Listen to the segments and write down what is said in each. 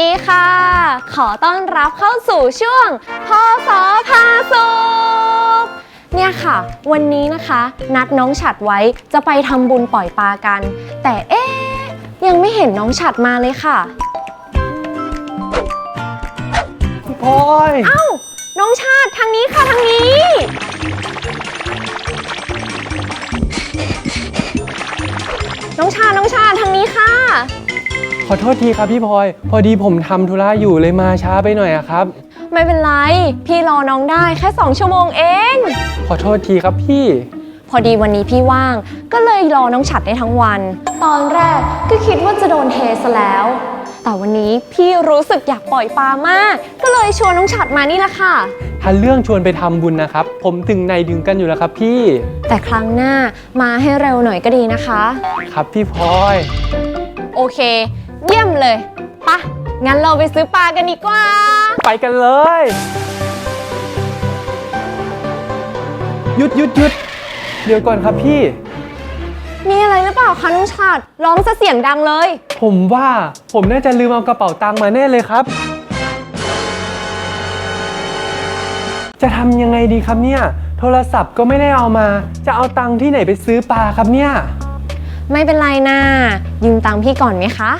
ดีค่ะ ขอต้อนรับเข้าสู่ช่วงพอสอพาสุขเนี่ยค่ะ วันนี้นะคะ นัดน้องฉัดไว้จะไปทำบุญปล่อยปลากัน แต่เอ๊ะยังไม่เห็นน้องฉัดมาเลยค่ะพี่พลอยเอ้า น้องชาติทางนี้ค่ะทางนี้ น้องชาติน้องชาติทางนี้ค่ะข อโทษทีครับพี่พลอย พอดีผมทำธุระอยู่เลยมาช้าไปหน่อยอะครับ ไม่เป็นไร พี่รอน้องได้แค่ 2 ชั่วโมงเอง ขอโทษทีครับพี่ พอดีวันนี้พี่ว่าง ก็เลยรอน้องฉัดได้ทั้งวัน ตอนแรกก็คิดว่าจะโดนเทซะแล้ว แต่วันนี้พี่รู้สึกอยากปล่อยปลามาก ก็เลยชวนน้องฉัดมานี่ละค่ะ ถ้าเรื่องชวนไปทำบุญนะครับ ผมถึงในดึงกันอยู่แล้วครับพี่ แต่ครั้งหน้ามาให้เร็วหน่อยก็ดีนะคะ ครับพี่พลอย โอเค เยี่ยมเลยปะงั้นเราไปซื้อปลากันดีกว่า ไปกันเลยหยุดหยุดหยุดเดี๋ยวก่อนครับพี่ มีอะไรหรือเปล่าคะน้องฉัดร้องซะเสียงดังเลย ผมว่าผมน่าจะลืมเอากระเป๋าตังค์มาแน่เลยครับ จะทำยังไงดีครับเนี่ย โทรศัพท์ก็ไม่ได้เอามา จะเอาตังค์ที่ไหนไปซื้อปลาครับเนี่ย ไม่เป็นไรนะยืมตังค์พี่ก่อนไหมคะ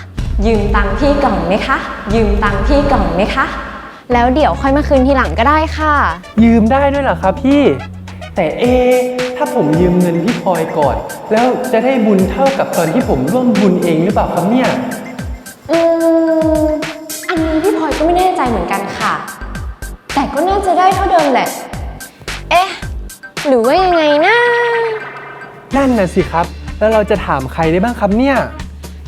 ยืมตังค์พี่ก่อนไหมคะ ยืมตังค์พี่ก่อนไหมคะ แล้วเดี๋ยวค่อยมาคืนทีหลังก็ได้ค่ะ ยืมได้ด้วยเหรอครับพี่ แต่เอะถ้าผมยืมเงินพี่พลอยก่อน แล้วจะได้บุญเท่ากับตอนที่ผมร่วมบุญเองหรือเปล่าครับเนี่ย อืม อันนี้พี่พลอยก็ไม่แน่ใจเหมือนกันค่ะ แต่ก็น่าจะได้เท่าเดิมแหละ เอ๊ะ หรือว่ายังไงนะ นั่นน่ะสิครับ แล้วเราจะถามใครได้บ้างครับเนี่ย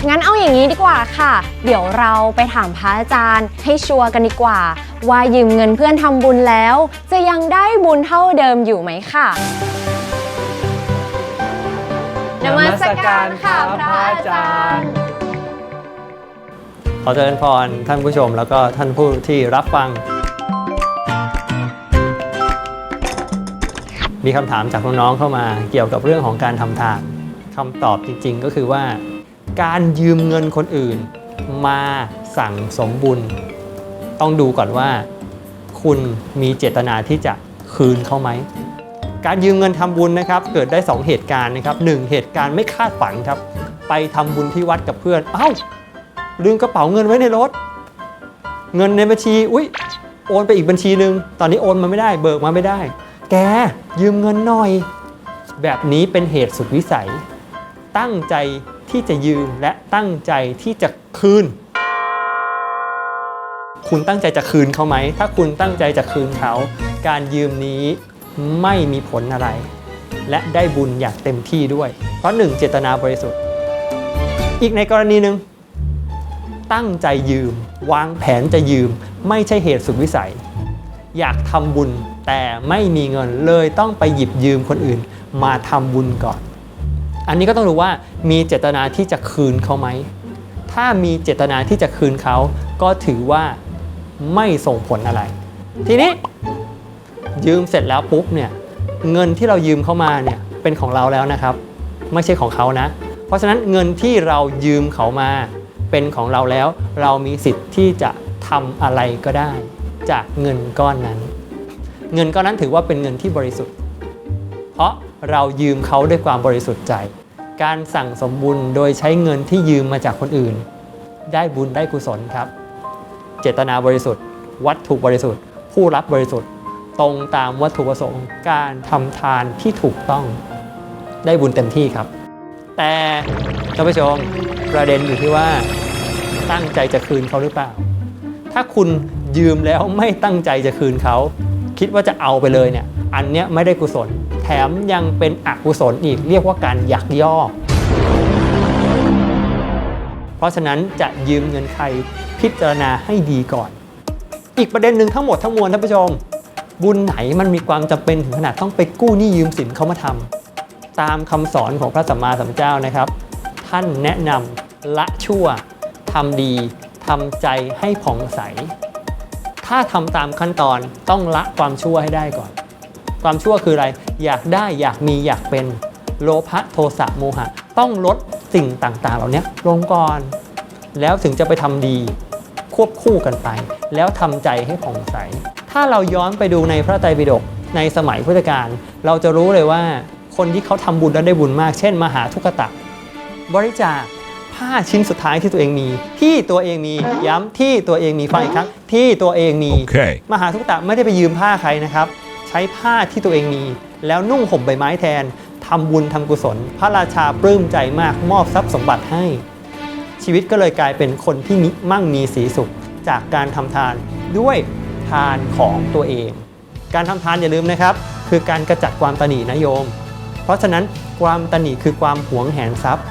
งั้นเอาอย่างนี้ดีกว่าค่ะ เดี๋ยวเราไปถามพระอาจารย์ให้ชัวร์กันดีกว่า ว่ายืมเงินเพื่อนทำบุญแล้ว จะยังได้บุญเท่าเดิมอยู่ไหมค่ะนมัสการค่ะพระอาจารย์ ขอเจริญพรท่านผู้ชมแล้วก็ท่านผู้ที่รับฟัง มีคำถามจากน้องๆเข้ามาเกี่ยวกับเรื่องของการทำทานคำตอบจริง ๆ ก็คือว่า การยืมเงินคนอื่น มาสั่งสมบุญ ต้องดูก่อนว่า คุณมีเจตนาที่จะคืนเขาไหม การยืมเงินทำบุญนะครับ เกิดได้ 2 เหตุการณ์นะครับหนึ่งเหตุการณ์ไม่คาดฝันครับ ไปทำบุญที่วัดกับเพื่อน เอ้า ลืมกระเป๋าเงินไว้ในรถ เงินในบัญชี อุ๊ยโอนไปอีกบัญชีหนึ่งตอนนี้โอนมาไม่ได้ เบิกมาไม่ได้ แกยืมเงินหน่อย แบบนี้เป็นเหตุสุดวิสัย ตั้งใจ ที่จะยืมและตั้งใจที่จะคืน คุณตั้งใจจะคืนเขาไหม ถ้าคุณตั้งใจจะคืนเขา การยืมนี้ไม่มีผลอะไร และได้บุญอย่างเต็มที่ด้วย เพราะหนึ่งเจตนาบริสุทธิ์ อีกในกรณีหนึ่งตั้งใจยืม วางแผนจะยืม ไม่ใช่เหตุสุดวิสัย อยากทำบุญแต่ไม่มีเงินเลยต้องไปหยิบยืมคนอื่น มาทำบุญก่อน อันนี้ก็ต้องรู้ว่ามีเจตนาที่จะคืนเขาไหม ถ้ามีเจตนาที่จะคืนเขา ก็ถือว่าไม่ส่งผลอะไร ทีนี้ยืมเสร็จแล้วปุ๊บเนี่ยเงินที่เรายืมเข้ามาเนี่ยเป็นของเราแล้วนะครับ ไม่ใช่ของเขานะ เพราะฉะนั้นเงินที่เรายืมเขามาเป็นของเราแล้ว เรามีสิทธิ์ที่จะทำอะไรก็ได้ จากเงินก้อนนั้น เงินก้อนนั้นถือว่าเป็นเงินที่บริสุทธิ์ เพราะ เรายืมเขาด้วยความบริสุทธิ์ใจ การสั่งสมบุญโดยใช้เงินที่ยืมมาจากคนอื่น ได้บุญได้กุศลครับ เจตนาบริสุทธิ์ วัตถุบริสุทธิ์ ผู้รับบริสุทธิ์ ตรงตามวัตถุประสงค์ การทำทานที่ถูกต้อง ได้บุญเต็มที่ครับ แต่ท่านผู้ชมประเด็นอยู่ที่ว่าตั้งใจจะคืนเขาหรือเปล่า ถ้าคุณยืมแล้วไม่ตั้งใจจะคืนเขา คิดว่าจะเอาไปเลยเนี่ย อันเนี้ยไม่ได้กุศล แถมยังเป็นอกุศลอีกเรียกว่าการยักยอก เพราะฉะนั้นจะยืมเงินใครพิจารณาให้ดีก่อน อีกประเด็นหนึ่งทั้งหมดทั้งมวลท่านผู้ชม บุญไหนมันมีความจำเป็นถึงขนาดต้องไปกู้หนี้ยืมสินเขามาทำตามคำสอนของพระสัมมาสัมพุทธเจ้านะครับ ท่านแนะนำละชั่วทำดีทำใจให้ผ่องใส ถ้าทำตามขั้นตอนต้องละความชั่วให้ได้ก่อน ความชั่วคืออะไร อยากได้อยากมีอยากเป็นโลภะโทสะโมหะ ต้องลดสิ่งต่างๆ เหล่านี้ลงก่อน แล้วถึงจะไปทำดีควบคู่กันไป แล้วทำใจให้ผ่องใส ถ้าเราย้อนไปดูในพระไตรปิฎกในสมัยพุทธกาลเราจะรู้เลยว่าคนที่เขาทำบุญแล้วได้บุญมาก เช่น มหาทุกตะ บริจาคผ้าชิ้นสุดท้ายที่ตัวเองมี ที่ตัวเองมีย้ำที่ตัวเองมีฟังอีกครั้งที่ตัวเองมี Okay. มหาทุกตะไม่ได้ไปยืมผ้าใครนะครับ ใช้ผ้าที่ตัวเองมี แล้วนุ่งห่มใบไม้แทนทำบุญทำกุศล พระราชาปลื้มใจมากมอบทรัพย์สมบัติให้ ชีวิตก็เลยกลายเป็นคนที่มิมั่งมีสีสุขจากการทำทานด้วยทานของตัวเอง การทำทานอย่าลืมนะครับ คือการกระจัดความตนีนะโยม เพราะฉะนั้นความตนีคือความหวงแหนทรัพย์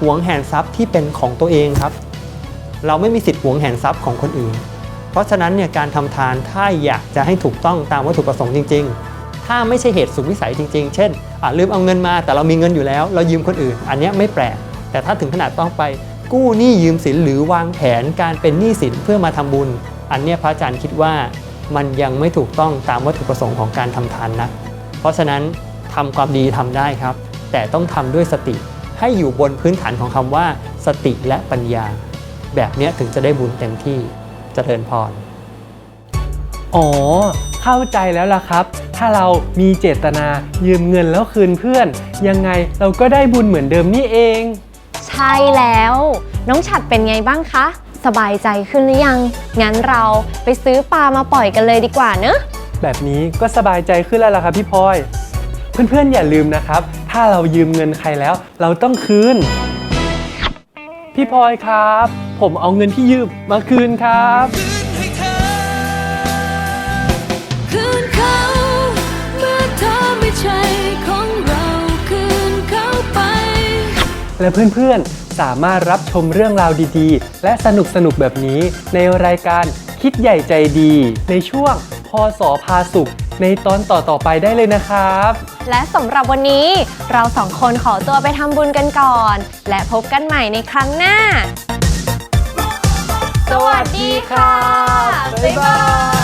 หวงแหนทรัพย์ที่เป็นของตัวเองครับ เราไม่มีสิทธิ์หวงแหนทรัพย์ของคนอื่น เพราะฉะนั้นเนี่ยการทำทานถ้าอยากจะให้ถูกต้องตามวัตถุประสงค์จริง ๆ ถ้าไม่ใช่เหตุสุดวิสัยจริง ๆ เช่นลืมเอาเงินมาแต่เรามีเงินอยู่แล้ว เรายืมคนอื่น อันนี้ไม่แปลก แต่ถ้าถึงขนาดต้องไปกู้หนี้ยืมสินหรือวางแผนการเป็นหนี้สินเพื่อมาทำบุญ อันนี้พระอาจารย์คิดว่ามันยังไม่ถูกต้องตามวัตถุประสงค์ของการทำทานนะ เพราะฉะนั้นทำความดีทำได้ครับ แต่ต้องทำด้วยสติให้อยู่บนพื้นฐานของคำว่า สติและปัญญา แบบนี้ถึงจะได้บุญเต็มที่เจริญพร อ๋อ เข้าใจแล้วล่ะครับ ถ้าเรามีเจตนายืมเงินแล้วคืนเพื่อน ยังไงเราก็ได้บุญเหมือนเดิมนี่เอง ใช่แล้ว น้องฉัดเป็นไงบ้างคะ สบายใจขึ้นหรือยัง งั้นเราไปซื้อปลามาปล่อยกันเลยดีกว่าเนอะแบบนี้ก็สบายใจขึ้นแล้วล่ะครับพี่พลอย เพื่อนๆอย่าลืมนะครับ ถ้าเรายืมเงินใครแล้ว เราต้องคืน พี่พลอยครับ ผมเอาเงินที่ยืมมาคืนครับ และเพื่อนๆ สามารถรับชมเรื่องราวดีๆ และสนุกๆแบบนี้ในรายการคิดใหญ่ใจดี ในช่วงพอสอพาสุข ในตอนต่อๆไปได้เลยนะครับ และสำหรับวันนี้เราสองคนขอตัวไปทำบุญกันก่อน และพบกันใหม่ในครั้งหน้า สวัสดีค่ะ บ๊ายบาย